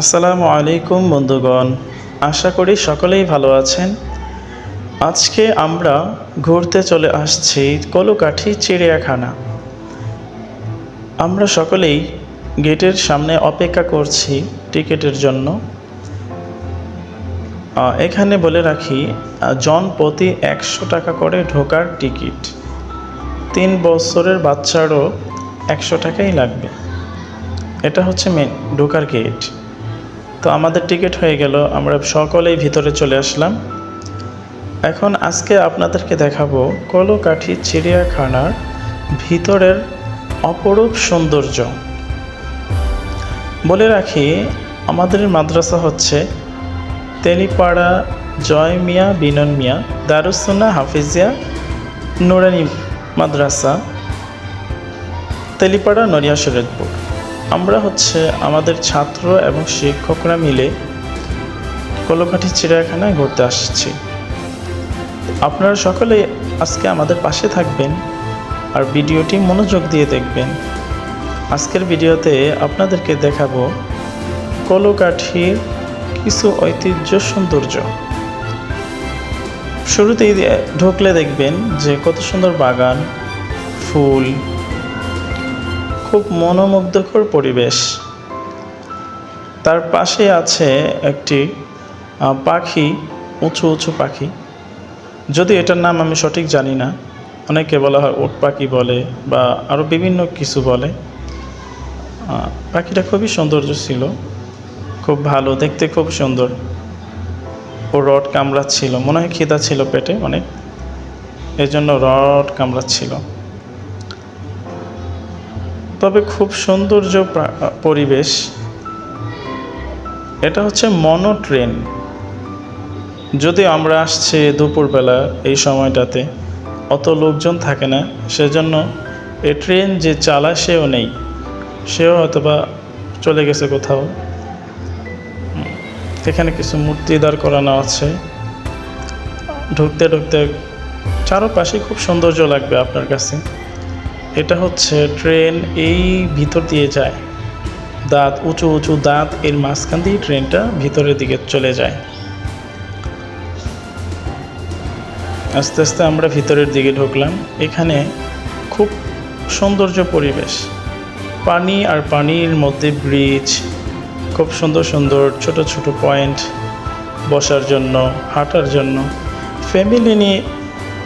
আসসালামু আলাইকুম বন্ধুগণ, আশা করি সকলেই ভালো আছেন। আজকে আমরা ঘুরতে চলে আসছি কলকাঠি চিড়িয়াখানা। আমরা সকলেই গেটের সামনে অপেক্ষা করছি টিকিটের জন্য। এখানে বলে রাখি জন প্রতি একশো টাকা করে ঢোকার টিকিট। তিন বছরের বাচ্চারও একশো টাকাই লাগবে। এটা হচ্ছে মেন ঢোকার গেট তো আমাদের টিকিট হয়ে গেল, আমরা সকলেই ভিতরে চলে আসলাম। এখন আজকে আপনাদেরকে দেখাবো কলকাঠি চিড়িয়াখানার ভিতরের অপরূপ সৌন্দর্য। বলে রাখি, আমাদের মাদ্রাসা হচ্ছে তেলিপাড়া জয় মিয়া বিনন মিয়া দারুসুন্না হাফিজিয়া নুরানি মাদ্রাসা, তেলিপাড়া নড়িয়া শরীয়তপুর। আমরা হচ্ছে আমাদের ছাত্র এবং শিক্ষকরা মিলে কলকাঠি চিড়িয়াখানায় ঘুরতে আসছি। আপনারা সকলে আজকে আমাদের পাশে থাকবেন আর ভিডিওটি মনোযোগ দিয়ে দেখবেন। আজকের ভিডিওতে আপনাদেরকে দেখাবো কলকাঠির কিছু ঐতিহ্য সৌন্দর্য। শুরুতেই ঢুকলে দেখবেন যে কত সুন্দর বাগান, ফুল খুব মনোমুগ্ধকর পরিবেশ। তার পাশে আছে একটি পাখি, উঁচু উঁচু পাখি। যদি এটার নাম আমি সঠিক জানি না, অনেকে বলা হয় উট পাখি বলে বা আরও বিভিন্ন কিছু বলে। পাখিটা খুবই সৌন্দর্য ছিল, খুব ভালো, দেখতে খুব সুন্দর। ও রড কামড়াচ্ছিল, মনে হয় খিদা ছিল পেটে অনেক এই জন্য রড কামড়াচ্ছিল। তবে খুব সৌন্দর্য পরিবেশ। এটা হচ্ছে মনো ট্রেন। যদি আমরা আসছি দুপুরবেলা এই সময়টাতে, অত লোকজন থাকে না, সেজন্য এই ট্রেন যে চালায় সেও নেই। সেও হয়তোবা চলে গেছে কোথাও। এখানে কিছু মূর্তি দাঁড় করানো আছে। ঢুকতে ঢুকতে চারপাশে খুব সৌন্দর্য লাগবে আপনার কাছে। এটা হচ্ছে ট্রেন এই ভিতর দিয়ে যায়। দাঁত, উঁচু উঁচু দাঁত, এর মাঝখান দিয়ে ট্রেনটা ভিতরের দিকে চলে যায়। আস্তে আস্তে আমরা ভিতরের দিকে ঢুকলাম। এখানে খুব সৌন্দর্য পরিবেশ। পানি আর পানির মধ্যে ব্রিজ, খুব সুন্দর সুন্দর ছোট ছোট পয়েন্ট বসার জন্য, হাঁটার জন্য। ফ্যামিলি নিয়ে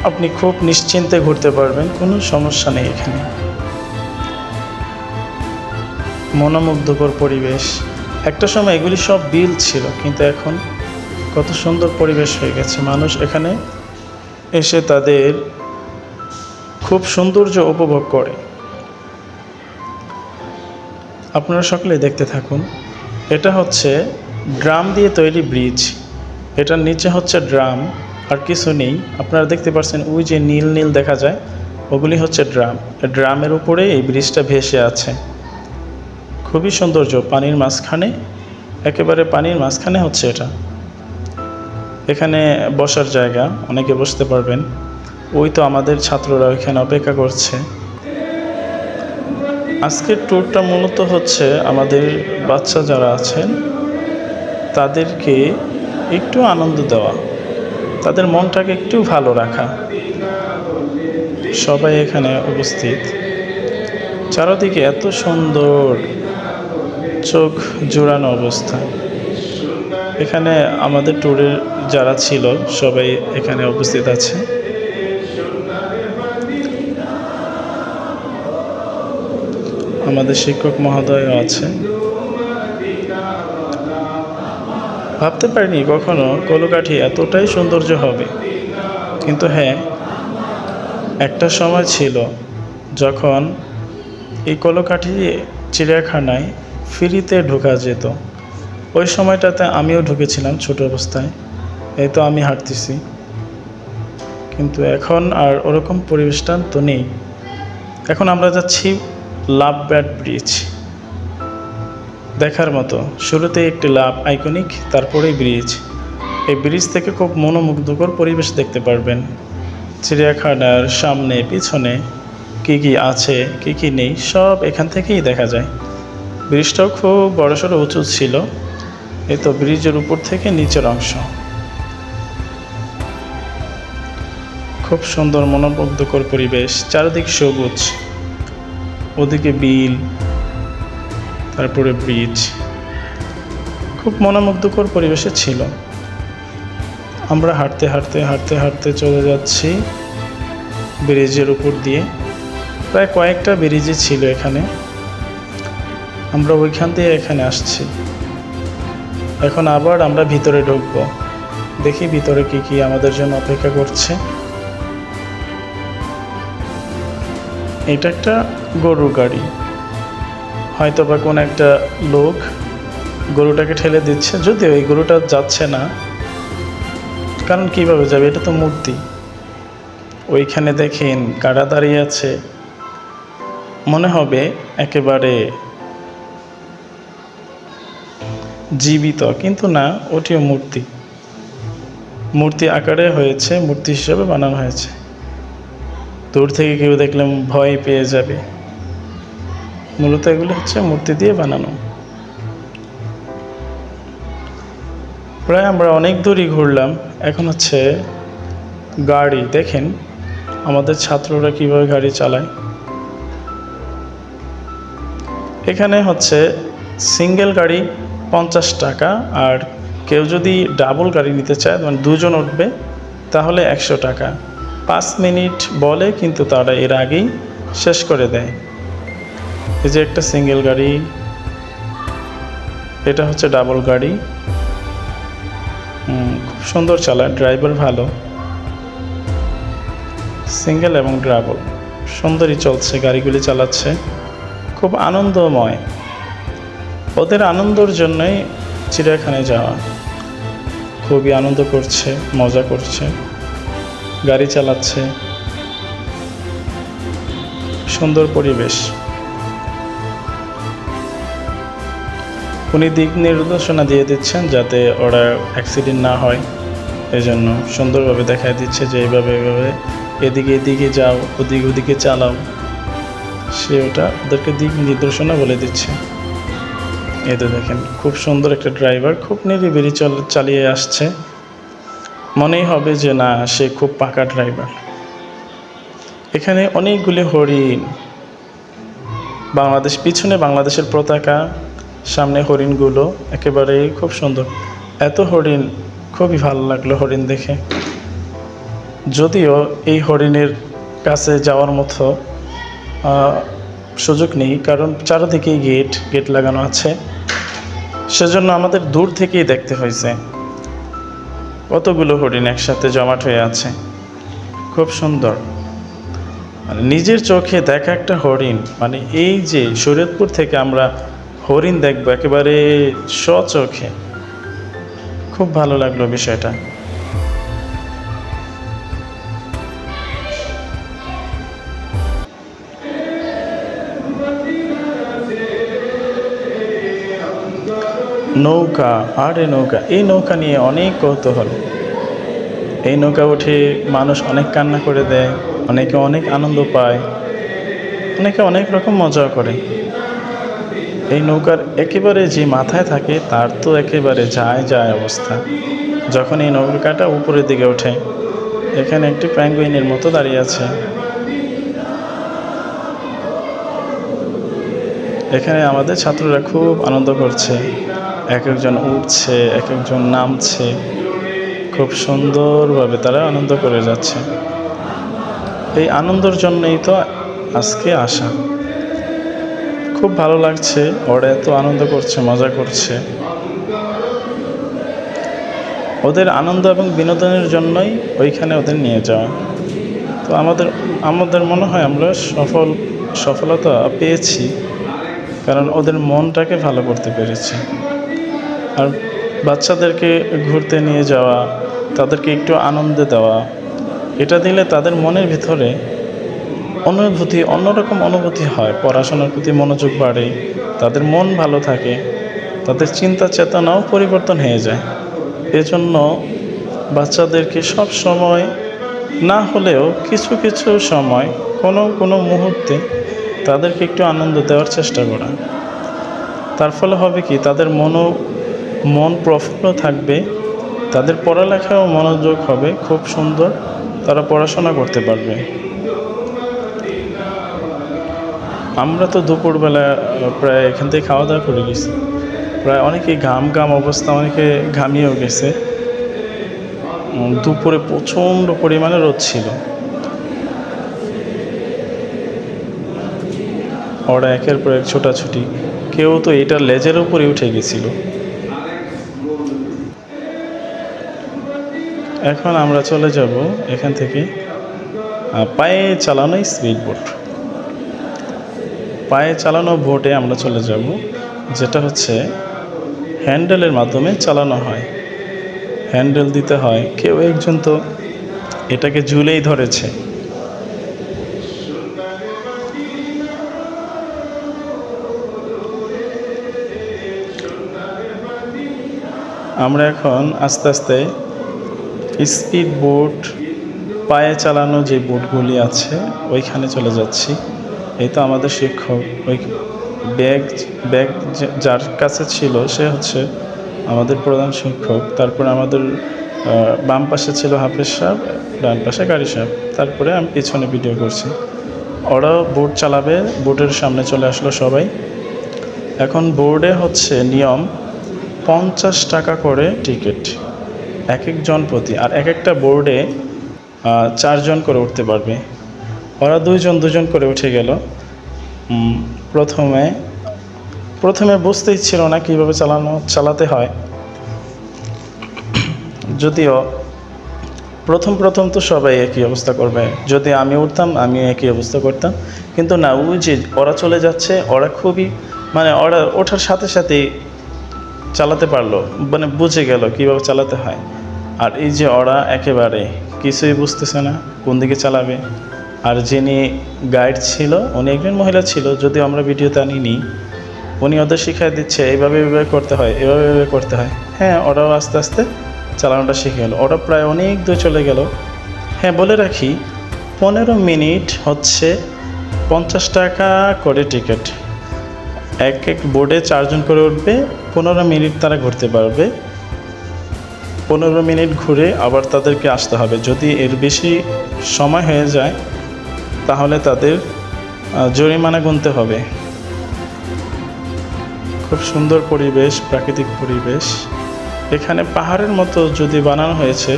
আপনি খুব নিশ্চিন্তে ঘুরতে পারবেন, কোনো সমস্যা নেই এখানে। মনোমুগ্ধকর পরিবেশ। একটা সময় এগুলি সব বিল ছিল, কিন্তু এখন কত সুন্দর পরিবেশ হয়ে গেছে। মানুষ এখানে এসে তাদের খুব সৌন্দর্য উপভোগ করে। আপনারা সকলে দেখতে থাকুন, এটা হচ্ছে ড্রাম দিয়ে তৈরি ব্রিজ। এটার নিচে হচ্ছে ড্রাম। আর কিছু নেই। আপনারা দেখতে পাচ্ছেন ওই যে নীল নীল দেখা যায়, ওগুলি হচ্ছে ড্রাম। ড্রামের উপরে এই ব্রিজটা ভেসে আছে। খুবই সৌন্দর্য, পানির মাঝখানে, একেবারে পানির মাঝখানে হচ্ছে এটা। এখানে বসার জায়গা, অনেকে বসতে পারবেন। ওই তো আমাদের ছাত্ররা এখানে অপেক্ষা করছে। আজকের ট্যুরটা মূলত হচ্ছে আমাদের বাচ্চা যারা আছেন, তাদেরকে একটু আনন্দ দেওয়া। তাদের মনটাকে একটু ভালো রাখা। সবাই এখানে উপস্থিত। চারদিকে এত সুন্দর চোখ জোড়ানো অবস্থা। এখানে আমাদের ট্যুরের যারা ছিল, সবাই এখানে উপস্থিত আছে। আমাদের শিক্ষক মহোদয়ও আছে। ভাবতে পারিনি কখনো কলকাঠি এতটাই সৌন্দর্য হবে। কিন্তু হ্যাঁ একটা সময় ছিল যখন এই কলকাঠি চিড়িয়াখানায় ফ্রিতে ঢোকা যেত। ওই সময়টাতে আমিও ঢুকেছিলাম ছোট অবস্থায়। এই তো আমি হাঁটতেছি। কিন্তু এখন আর ওরকম পরিবেশটা তো নেই। এখন আমরা যাচ্ছি লাভ ব্যাট ব্রিজ। দেখার মতো। শুরুতে একটি লাভ আইকনিক, তারপরেই ব্রিজ। এই ব্রিজ থেকে খুব মনোমুগ্ধকর পরিবেশ দেখতে পারবেন। চিড়িয়াখানার সামনে, পিছনে কী কী আছে, কী কী নেই, সব এখান থেকেই দেখা যায়। ব্রিজটাও খুব বড়সড় উঁচু ছিল। এই তো ব্রিজের উপর থেকে নিচের অংশ। খুব সুন্দর মনোমুগ্ধকর পরিবেশ, চারিদিক সবুজ। ওদিকে বিল তারপরে ব্রিজ খুব মনোমুগ্ধকর পরিবেশে ছিল। আমরা হাঁটতে হাঁটতে হাঁটতে হাঁটতে চলে যাচ্ছি ব্রিজের উপর দিয়ে। প্রায় কয়েকটা ব্রিজই ছিল এখানে। আমরা ওইখান দিয়ে এখানে আসছি। এখন আবার আমরা ভিতরে ঢুকবো। দেখি ভিতরে কি কি আমাদের জন্য অপেক্ষা করছে। এটা একটা গরুর গাড়ি। হয়তো বা কোনো একটা লোক গরুটাকে ঠেলে দিচ্ছে, যদিও এই গরুটা যাচ্ছে না। কারণ কীভাবে যাবে? এটা তো মূর্তি। ওইখানে দেখেন কারা দাঁড়িয়ে আছে। মনে হবে একেবারে জীবিত, কিন্তু না, ওটিও মূর্তি। মূর্তি আকারে হয়েছে, মূর্তি হিসেবে বানানো হয়েছে। দূর থেকে কেউ দেখলে ভয় পেয়ে যাবে। মূলত এগুলো হচ্ছে মূর্তি দিয়ে বানানো। প্রায় আমরা অনেক দূরই ঘুরলাম, এখন হচ্ছে গাড়ি, দেখেন আমাদের ছাত্ররা কীভাবে গাড়ি চালায়। এখানে হচ্ছে সিঙ্গেল গাড়ি পঞ্চাশ টাকা, আর কেউ যদি ডাবল গাড়ি নিতে চায় মানে দুজন উঠবে, তাহলে একশো টাকা। পাঁচ মিনিট বলে, কিন্তু তারা এর আগেই শেষ করে দেয়। এই যে একটা সিঙ্গেল গাড়ি, এটা হচ্ছে ডাবল গাড়ি। খুব সুন্দর চালায় ড্রাইভার ভালো। সিঙ্গেল এবং ডাবল সুন্দরই চলছে গাড়িগুলি চালাচ্ছে। খুব আনন্দময়। ওদের আনন্দর জন্যই চিড়িয়াখানায় যাওয়া। খুবই আনন্দ করছে, মজা করছে। গাড়ি চালাচ্ছে। সুন্দর পরিবেশ। উনি দিক নির্দেশনা দিয়ে দিচ্ছেন যাতে ওরা অ্যাক্সিডেন্ট না হয়। এই জন্য সুন্দরভাবে দেখায় দিচ্ছে যে এইভাবে এইভাবে এদিকে এদিকে যাও, ওদিক ওদিকে চালাও। সে ওটা ওদেরকে দিক নির্দেশনা বলে দিচ্ছে। এই তো দেখেন, খুব সুন্দর একটা ড্রাইভার খুব নিরিবিলি চল, চালিয়ে আসছে। মনেই হবে যে না, সে খুব পাকা ড্রাইভার এখানে অনেকগুলি হরিণ। বাংলাদেশ, পিছনে বাংলাদেশের পতাকা। সামনে হরিণগুলো একেবারেই খুব সুন্দর। এত হরিণ, খুবই ভালো লাগল হরিণ দেখে। যদিও এই হরিণের কাছে যাওয়ার মতো সুযোগ নেই, কারণ চারিদিকেই গেট গেট লাগানো আছে। সেজন্য আমাদের দূর থেকেই দেখতে হয়েছে। কতগুলো হরিণ একসাথে জমাট হয়ে আছে। খুব সুন্দর। নিজের চোখে দেখা একটা হরিণ মানে এই যে শরীয়তপুর থেকে আমরা হরিণ দেখব, একেবারে স্বচোখে খুব ভালো লাগল বিষয়টা। নৌকা, আরে নৌকা, এই নৌকা নিয়ে অনেক কৌতূহল। এই নৌকা উঠে মানুষ অনেক কান্না করে দেয়, অনেকে অনেক আনন্দ পায়, অনেকে অনেক রকম মজা করে। এই নৌকার একেবারে যে মাথায় থাকে, তার তো একেবারে যায় যায় অবস্থা। যখন এই নৌকাটা উপরের দিকে ওঠে, এখানে একটি প্যাঙ্গুইনের মতো দাঁড়িয়ে আছে। এখানে আমাদের ছাত্ররা খুব আনন্দ করছে। এক একজন উঠছে, এক একজন নামছে। খুব সুন্দরভাবে তারা আনন্দ করে যাচ্ছে। এই আনন্দের জন্যই তো আজকে আসা। খুব ভালো লাগছে। ওরা এত আনন্দ করছে, মজা করছে। ওদের আনন্দ এবং বিনোদনের জন্যই ওইখানে ওদের নিয়ে যাওয়া। তো আমাদের আমাদের মনে হয় আমরা সফল, সফলতা পেয়েছি, কারণ ওদের মনটাকে ভালো করতে পেরেছি। আর বাচ্চাদেরকে ঘুরতে নিয়ে যাওয়া, তাদেরকে একটু আনন্দ দেওয়া, এটা দিলে তাদের মনের ভিতরে অনুভূতি অন্যরকম অনুভূতি হয়। পড়াশোনার প্রতি মনোযোগ বাড়ে, তাদের মন ভালো থাকে, তাদের চিন্তা চেতনাও পরিবর্তন হয়ে যায়। এজন্য বাচ্চাদেরকে সব সময় না হলেও কিছু কিছু সময় কোনো কোনো মুহূর্তে তাদেরকে একটু আনন্দ দেওয়ার চেষ্টা করা। তার ফলে হবে কি, তাদের মনও, মন প্রফুল্ল থাকবে, তাদের পড়ালেখাও মনোযোগ হবে, খুব সুন্দর তারা পড়াশোনা করতে পারবে। আমরা তো দুপুরবেলা প্রায় এখান থেকে খাওয়া দাওয়া করে গেছি। প্রায় অনেকে ঘাম ঘাম অবস্থা, অনেকে ঘামিয়েও গেছে। দুপুরে প্রচণ্ড পরিমাণে রোদ ছিল। ওরা একের পর এক ছোটাছুটি। কেউ তো এটা লেজের উপরে উঠে গেছিল। এখন আমরা চলে যাব এখান থেকে পায়ে চালানো স্পিড বোট পায়ে চালানো বোটে আমরা চলে যাব, যেটা হচ্ছে হ্যান্ডেলের মাধ্যমে চালানো হয়। হ্যান্ডেল দিতে হয়, কেউ একজন তো এটাকে ঝুলেই ধরেছে। আমরা এখন আস্তে আস্তে স্পিড বোট, পায়ে চালানো যে বোটগুলি আছে, ওইখানে চলে যাচ্ছি। এই তো আমাদের শিক্ষক, ওই ব্যাগ ব্যাগ যার কাছে ছিল, সে হচ্ছে আমাদের প্রধান শিক্ষক। তারপরে আমাদের বাম পাশে ছিল হাফেজ সাহেব, ডান পাশে গাড়ি সাহেব। তারপরে আমি পিছনে ভিডিও করছি। ওরা বোট চালাবে বোটের সামনে চলে আসলো সবাই। এখন বোর্ডে হচ্ছে নিয়ম, পঞ্চাশ টাকা করে টিকিট এক একজন প্রতি। আর এক একটা বোর্ডে চারজন করে উঠতে পারবে। ওরা দুইজন দুজন করে উঠে গেল। প্রথমে প্রথমে বুঝতে ছিল না কীভাবে চালানো, চালাতে হয়। যদিও প্রথম প্রথম তো সবাই একই অবস্থা করবে। যদি আমি উঠতাম, আমি একই অবস্থা করতাম। কিন্তু না, ওই যে ওরা চলে যাচ্ছে, ওরা খুবই মানে ওরা ওঠার সাথে সাথেই চালাতে পারল। মানে বুঝে গেল কীভাবে চালাতে হয়। আর এই যে ওরা একেবারে কিছুই বুঝতেছে না, কোন দিকে চালাবে। আর যিনি গাইড ছিল, উনি একজন মহিলা ছিল, যদিও আমরা ভিডিওতে আনিনি, উনি ওদের শিখাই দিচ্ছে এইভাবে এইভাবে করতে হয়, এভাবে এভাবে করতে হয়। হ্যাঁ ওরাও আস্তে আস্তে চালানোটা শিখে গেল। ওরা প্রায় অনেক দূর চলে গেল। হ্যাঁ বলে রাখি, পনেরো মিনিট হচ্ছে পঞ্চাশ টাকা করে টিকিট। এক এক বোর্ডে চারজন করে উঠবে, পনেরো মিনিট তারা ঘুরতে পারবে। পনেরো মিনিট ঘুরে আবার তাদেরকে আসতে হবে। যদি এর বেশি সময় হয়ে যায় তাহলে তাদের জরিমানা গুনতে হবে। খুব সুন্দর পরিবেশ, প্রাকৃতিক পরিবেশ। এখানে পাহাড়ের মতো যদি বানানো হয়েছে,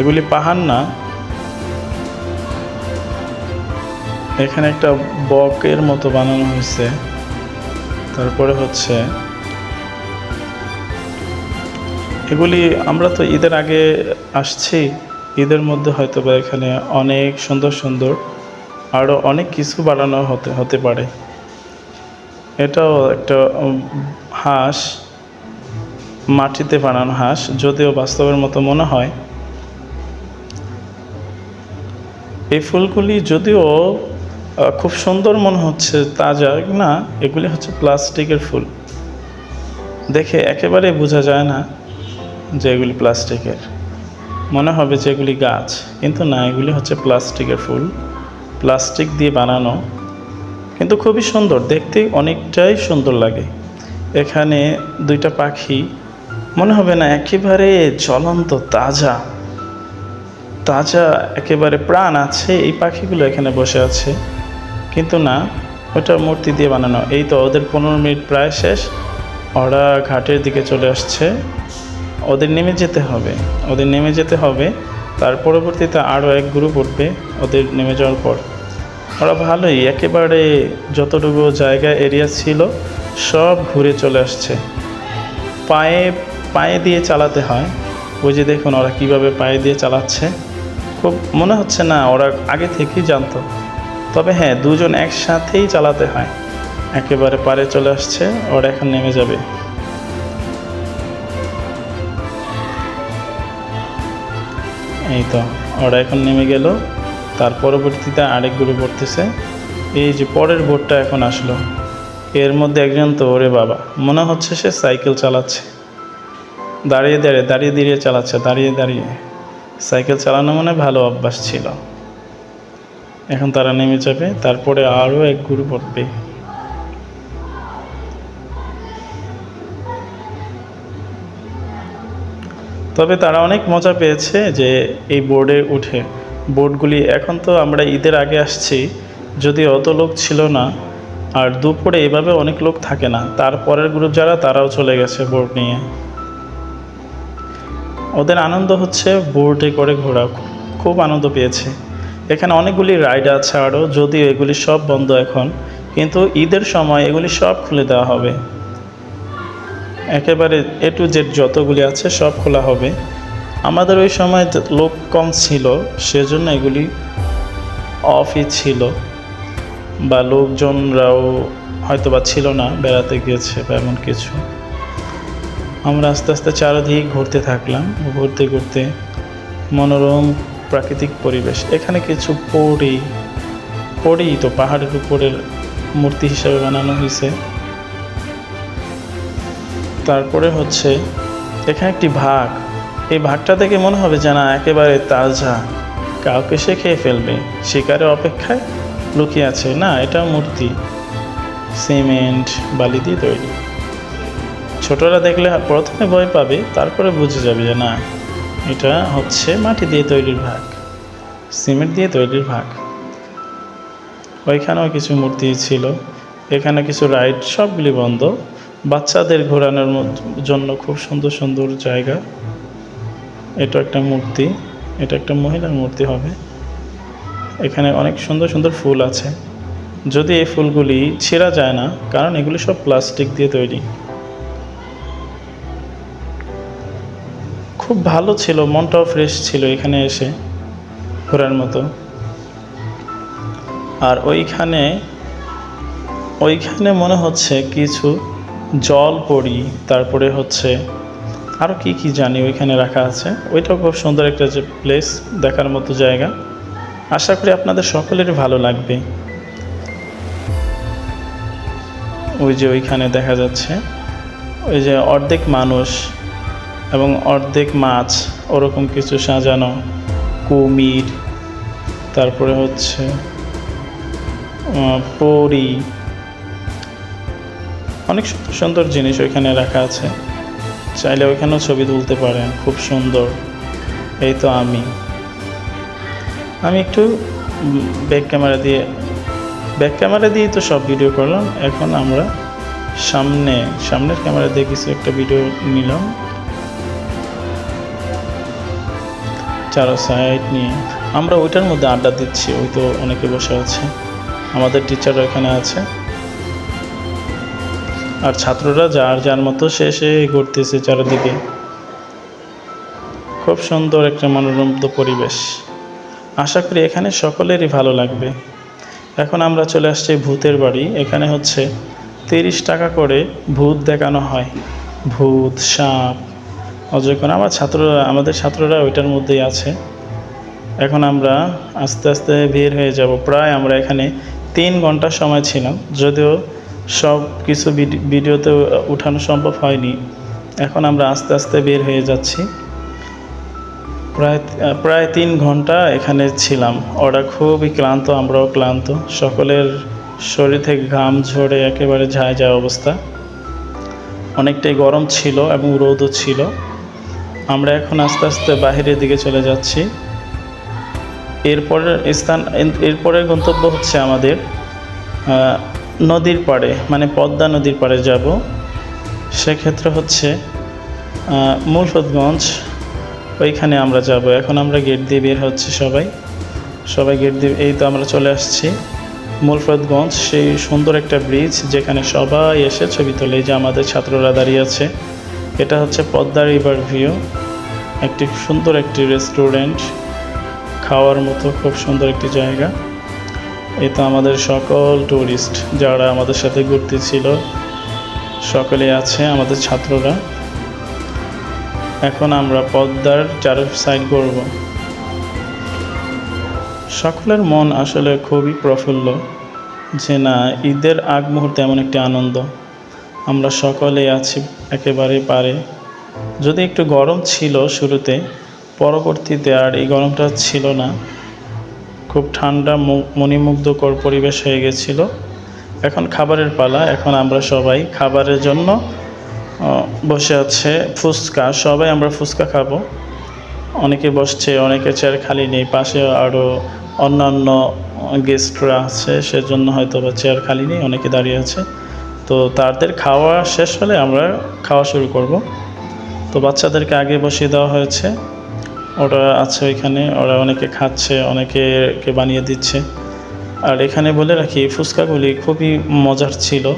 এগুলি পাহাড় না। এখানে একটা বকের মতো বানানো হয়েছে। তারপরে হচ্ছে, এগুলি আমরা তো ঈদের আগে আসছি। ঈদের মধ্যে হয়তো বা এখানে অনেক সুন্দর সুন্দর আরও অনেক কিছু বানানো হতে হতে পারে। এটাও একটা হাঁস, মাটিতে বানানো হাঁস, যদিও বাস্তবের মতো মনে হয়। এই ফুলগুলি যদিও খুব সুন্দর মনে হচ্ছে, তাজা, না, এগুলি হচ্ছে প্লাস্টিকের ফুল। দেখে একেবারে বোঝা যায় না যে এগুলি প্লাস্টিকের। মনে হবে যে এগুলি গাছ, কিন্তু না, এগুলি হচ্ছে প্লাস্টিকের ফুল। প্লাস্টিক দিয়ে বানানো, কিন্তু খুবই সুন্দর, দেখতে অনেকটাই সুন্দর লাগে। এখানে দুইটা পাখি, মনে হবে না একেবারে জ্বলন্ত, তাজা। তাজা একেবারে প্রাণ আছে এই পাখিগুলো এখানে বসে আছে। কিন্তু না, ওটা মূর্তি দিয়ে বানানো। এই তো ওদের পনেরো মিনিট প্রায় শেষ। ওরা ঘাটের দিকে চলে আসছে। ওদের নেমে যেতে হবে। ওদের নেমে যেতে হবে। তার পরবর্তীতে আরও এক গ্রুপ উঠবে ওদের নেমে যাওয়ার পর। ওরা ভালোই, একেবারে যতটুকু জায়গা এরিয়া ছিল, সব ঘুরে চলে আসছে। পায়ে পায়ে দিয়ে চালাতে হয়। ওই যে দেখুন ওরা কীভাবে পায়ে দিয়ে চালাচ্ছে। খুব মনে হচ্ছে না ওরা আগে থেকেই জানতো। তবে হ্যাঁ দুজন একসাথেই চালাতে হয়। একেবারে পারে চলে আসছে, ওরা এখন নেমে যাবে। এই তো, ওরা এখন নেমে গেল। তার পরবর্তীতে আরেক গ্রুপ পড়তেছে এই যে পরের বোটটা এখন আসলো। এর মধ্যে একজন তো ওরে বাবা, মনে হচ্ছে সে সাইকেল চালাচ্ছে। দাঁড়িয়ে দাঁড়িয়ে দাঁড়িয়ে দাঁড়িয়ে চালাচ্ছে, দাঁড়িয়ে দাঁড়িয়ে। সাইকেল চালানো মানে ভালো অভ্যাস ছিল। এখন তারা নেমে যাবে, তারপরে আরও এক গ্রুপ উঠবে। তবে তারা অনেক মজা পেয়েছে যে এই বোর্ডে উঠে। বোর্ডগুলি এখন তো আমরা ঈদের আগে আসছি, যদি অত লোক ছিল না। আর দুপুরে এভাবে অনেক লোক থাকে না তারপরের গ্রুপ যারা তারাও চলে গেছে বোর্ড নিয়ে। ওদের আনন্দ হচ্ছে বোর্ডে করে ঘোরা, খুব আনন্দ পেয়েছে। এখানে অনেকগুলি রাইড আছে আরও, যদিও এগুলি সব বন্ধ এখন, কিন্তু ঈদের সময় এগুলি সব খুলে দেওয়া হবে। একেবারে এ টু জেড যতগুলি আছে সব খোলা হবে। আমাদের ওই সময় লোক কম ছিল, সেজন্য এগুলি অফই ছিল। বা লোকজনরাও হয়তো বা ছিল না, বেড়াতে গিয়েছে বা এমন কিছু। আমরা আস্তে আস্তে চারিদিক ঘুরতে থাকলাম। ঘুরতে ঘুরতে মনোরম প্রাকৃতিক পরিবেশ। এখানে কিছু পড়ি পড়ি তো পাহাড়ের উপরের মূর্তি হিসাবে বানানো হয়েছে। তারপরে হচ্ছে, এখানে একটি ভাগ। এই ভাগটা দেখে মনে হবে যে না, একেবারে তাজা। কাউকে সে খেয়ে ফেলবে। শিকারের অপেক্ষায় লুকিয়ে আছে। না, এটা মূর্তি। সিমেন্ট, বালি দিয়ে তৈরি। ছোটরা দেখলে প্রথমে ভয় পাবে, তারপরে বুঝে যাবে যে না, এটা হচ্ছে মাটি দিয়ে তৈরির ভাগ। সিমেন্ট দিয়ে তৈরির ভাগ। ওইখানেও কিছু মূর্তি ছিল। এখানে কিছু রাইড সবগুলি বন্ধ। বাচ্চাদের ঘোরানোর জন্য খুব সুন্দর সুন্দর জায়গা। এটা একটা মূর্তি, এটা একটা মহিলার মূর্তি হবে। এখানে অনেক সুন্দর সুন্দর ফুল আছে। যদি এই ফুলগুলি ছেঁড়া যায় না, কারণ এগুলি সব প্লাস্টিক দিয়ে তৈরি। খুব ভালো ছিল, মনটাও ফ্রেশ ছিল এখানে এসে ঘোরার মতো। আর ওইখানে ওইখানে মনে হচ্ছে কিছু জল পড়ি, তারপরে হচ্ছে আরও কি কি জানি ওইখানে রাখা আছে। ওইটাও খুব সুন্দর একটা যে প্লেস দেখার মতো জায়গা। আশা করি আপনাদের সকলেরই ভালো লাগবে। ওই যে ওইখানে দেখা যাচ্ছে, ওই যে অর্ধেক মানুষ এবং অর্ধেক মাছ, ওরকম কিছু সাজানো, কুমির, তারপরে হচ্ছে পরী অনেক সুন্দর সুন্দর জিনিস ওইখানে রাখা আছে। চাইলে ওইখানেও ছবি তুলতে পারেন, খুব সুন্দর। এই তো আমি। আমি একটু ব্যাক ক্যামেরা দিয়ে ব্যাক ক্যামেরা দিয়ে তো সব ভিডিও করলাম। এখন আমরা সামনে, সামনের ক্যামেরা দিয়ে কিছু একটা ভিডিও নিলাম। চারো সাইড নিয়ে। আমরা ওইটার মধ্যে আড্ডা দিচ্ছি, ওই তো অনেকে বসে আছে। আমাদের টিচাররা এখানে আছে। আর ছাত্ররা যার যার মতো সে ঘুরতেছে চারিদিকে। খুব সুন্দর একটা মনোরম পরিবেশ। আশা করি এখানে সকলেরই ভালো লাগবে। এখন আমরা চলে আসছি ভূতের বাড়ি। এখানে হচ্ছে তিরিশ টাকা করে ভূত দেখানো হয়। ভূত, সাপ অজয়কোণ আমার ছাত্ররা, আমাদের ছাত্ররা ওইটার মধ্যেই আছে। এখন আমরা আস্তে আস্তে বের হয়ে যাব। প্রায় আমরা এখানে তিন ঘণ্টা সময় ছিলাম। যদিও সব কিছু ভিডি- ভিডিওতে উঠানো সম্ভব হয়নি। এখন আমরা আস্তে আস্তে বের হয়ে যাচ্ছি। প্রায় প্রায় তিন ঘণ্টা এখানে ছিলাম। ওরা খুবই ক্লান্ত, আমরাও ক্লান্ত। সকলের শরীর থেকে ঘাম ঝরে একেবারে ঝায় যায় অবস্থা। অনেকটাই গরম ছিল এবং রোদও ছিল। আমরা এখন আস্তে আস্তে বাহিরের দিকে চলে যাচ্ছি। এরপরের স্থান এরপরের গন্তব্য হচ্ছে আমাদের নদীর পাড়ে মানে পদ্মা নদীর পাড়ে যাব। সেক্ষেত্রে হচ্ছে মুলফতগঞ্জ, ওইখানে আমরা যাব। এখন আমরা গেট দিয়ে বের হচ্ছে সবাই। সবাই গেট দিয়ে, এই তো আমরা চলে আসছি মুলফতগঞ্জ, সেই সুন্দর একটা ব্রিজ যেখানে সবাই এসে ছবি তোলে। যে আমাদের ছাত্ররা দাঁড়িয়ে আছে, এটা হচ্ছে পদ্মা রিভার ভিউ একটি সুন্দর একটি রেস্টুরেন্ট খাওয়ার মতো খুব সুন্দর একটি জায়গা। তো আমাদের সকল টুরিস্ট যারা আমাদের সাথে ঘুরতে ছিল। সকলে আছে আমাদের ছাত্ররা। এখন আমরা পদ্মার চার সাইড করব। সকলের মন আসলে খুবই প্রফুল্ল যে না, ঈদের আগ মুহূর্তে এমন একটি আনন্দ। আমরা সকলে আছি একেবারে পারে। যদি একটু গরম ছিল শুরুতে, পরবর্তীতে আর এই গরমটা ছিল না। খুব ঠান্ডা মণিমুগ্ধকর পরিবেশ হয়ে গেছিল। এখন খাবারের পালা, এখন আমরা সবাই খাবারের জন্য বসে আছে। ফুচকা, সবাই আমরা ফুচকা খাব। অনেকে বসছে, অনেকে চেয়ার খালি নেই, পাশে আরও অন্যান্য গেস্টরা আছে, সেজন্য হয়তো বা চেয়ার খালি নেই, অনেকে দাঁড়িয়ে আছে। তো তাদের খাওয়া শেষ হলে আমরা খাওয়া শুরু করব। তো বাচ্চাদেরকে আগে বসিয়ে দেওয়া হয়েছে। ওরা আছে ওইখানে, ওরা অনেকে খাচ্ছে অনেকেকে বানিয়ে দিচ্ছে। আর এখানে বলে রাখি, ফুচকাগুলি খুবই মজার ছিল।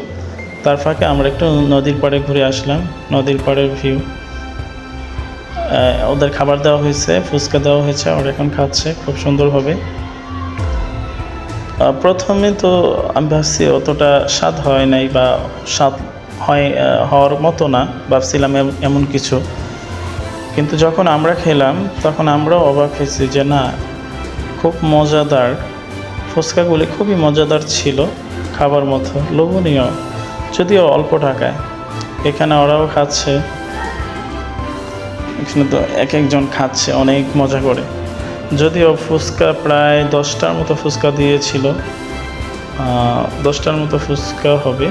তার ফাঁকে আমরা একটু নদীর পাড়ে ঘুরে আসলাম, নদীর পাড়ের ভিউ ওদের খাবার দেওয়া হয়েছে, ফুচকা দেওয়া হয়েছে, ওরা এখন খাচ্ছে, খুব সুন্দরভাবে প্রথমে তো আমি ভাবছি অতটা স্বাদ হয় নাই বা স্বাদ হয় হওয়ার মতো না, ভাবছিলাম এম- এমন কিছু। কিন্তু যখন আমরা খেলাম, তখন আমরাও অবাক হয়েছি যে না, খুব মজাদার। ফুচকাগুলি খুবই মজাদার ছিল খাবার মতো, লোভনীয়, যদিও অল্প টাকায়। এখানে ওরাও খাচ্ছে। এখানে তো এক একজন খাচ্ছে অনেক মজা করে। যদিও ফুচকা প্রায় দশটার মতো ফুচকা দিয়েছিল। দশটার মতো ফুচকা হবে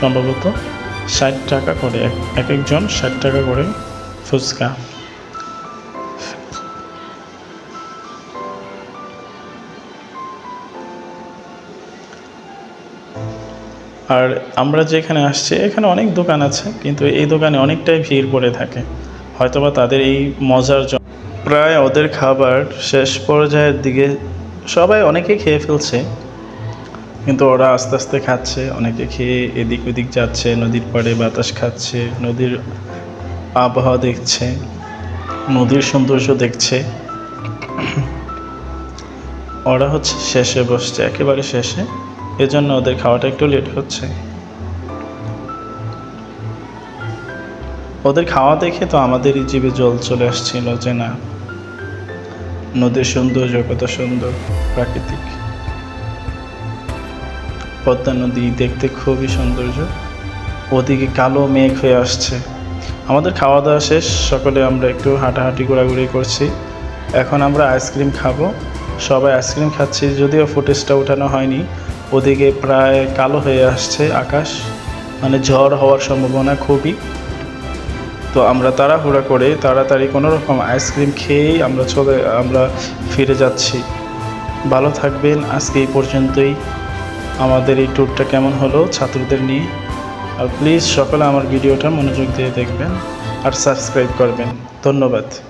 সম্ভবত। ষাট টাকা করে, এক এক একজন ষাট টাকা করে ফুচকা। আর আমরা যেখানে আসছি, এখানে অনেক দোকান আছে, কিন্তু এই দোকানে অনেকটাই ভিড় পড়ে থাকে। হয়তোবা তাদের এই মজার প্রায় ওদের খাবার শেষ পর্যায়ের দিকে সবাই অনেকে খেয়ে ফেলছে, কিন্তু ওরা আস্তে আস্তে খাচ্ছে, অনেকে খেয়ে এদিক ওদিক যাচ্ছে, নদীর পাড়ে বাতাস খাচ্ছে, নদীর আবহাওয়া দেখছে, নদীর সৌন্দর্য দেখছে। ওরা হচ্ছে শেষে বসছে, একেবারে শেষে। এজন্য ওদের খাওয়াটা একটু লেট হচ্ছে। ওদের খাওয়া দেখে তো আমাদেরই জীবে জল চলে আসছিল যে না, নদীর সৌন্দর্য কত সুন্দর প্রাকৃতিক। পদ্মা নদী দেখতে খুবই সৌন্দর্য। ওদিকে কালো মেঘ হয়ে আসছে। আমাদের খাওয়া দাওয়া শেষ, সকলে আমরা একটু হাঁটাহাঁটি ঘোরাঘুরি করছি। এখন আমরা আইসক্রিম খাব। সবাই আইসক্রিম খাচ্ছি, যদিও ফুটেজটা ওঠানো হয়নি। ওদিকে প্রায় কালো হয়ে আসছে আকাশ মানে ঝড় হওয়ার সম্ভাবনা খুবই। তো আমরা তাড়াহুড়া করে তাড়াতাড়ি কোনো রকম আইসক্রিম খেয়েই আমরা চলে, আমরা ফিরে যাচ্ছি। ভালো থাকবেন, আজকে এই পর্যন্তই। আমাদের এই ট্যুরটা কেমন হলো ছাত্রদের নিয়ে? আর প্লিজ সকলে আমার ভিডিওটা মনোযোগ দিয়ে দেখবেন আর সাবস্ক্রাইব করবেন। ধন্যবাদ।